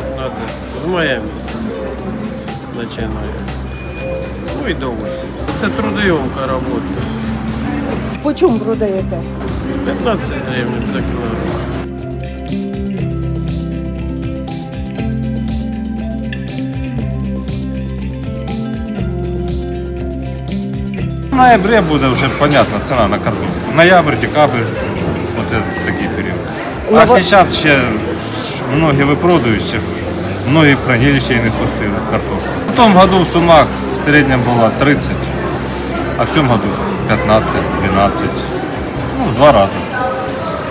Торгувати треба з мая місяця. Ну і до осені. Це трудоємка робота. По чому продаєте? 15 гривень за кілограм. В ноябре буде вже понятна ціна на картоплю. Ноябрь, декабрь, оце такий період. А Ну, вот- зараз ще многі випродають, ще многі в хранилище і не спустили картоплю. В тому году в Сумах в середньому було 30, а в цьому году 15, 12. Ну, в два рази.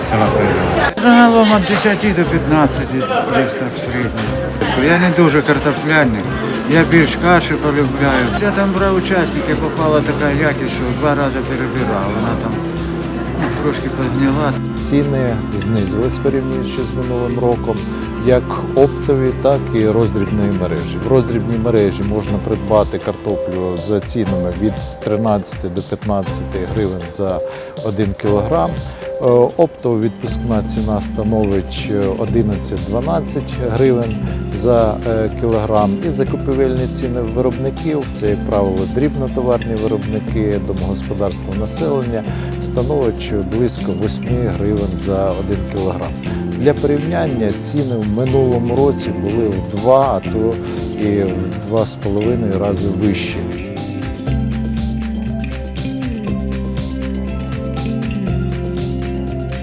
Ціна знизилася. Загалом від 10 до 15 десь так в середньому. Я не дуже картопляний, я більш каші полюбляю. Я там брав учасники, попала така якість, що два рази ну, трошки підняла. Ціни знизились порівнюючи з минулим роком, як оптові, так і роздрібної мережі. В роздрібній мережі можна придбати картоплю за цінами від 13 до 15 гривень за 1 кілограм. Е, Оптова відпускна ціна становить е, 11-12 гривень за е, кілограм. І закупівельні ціни виробників, це, як правило, дрібнотоварні виробники, домогосподарство населення, становить близько 8 гривень за 1 кілограм. Для порівняння ціни в минулому році були в 2, а то і в 2,5 рази вищі.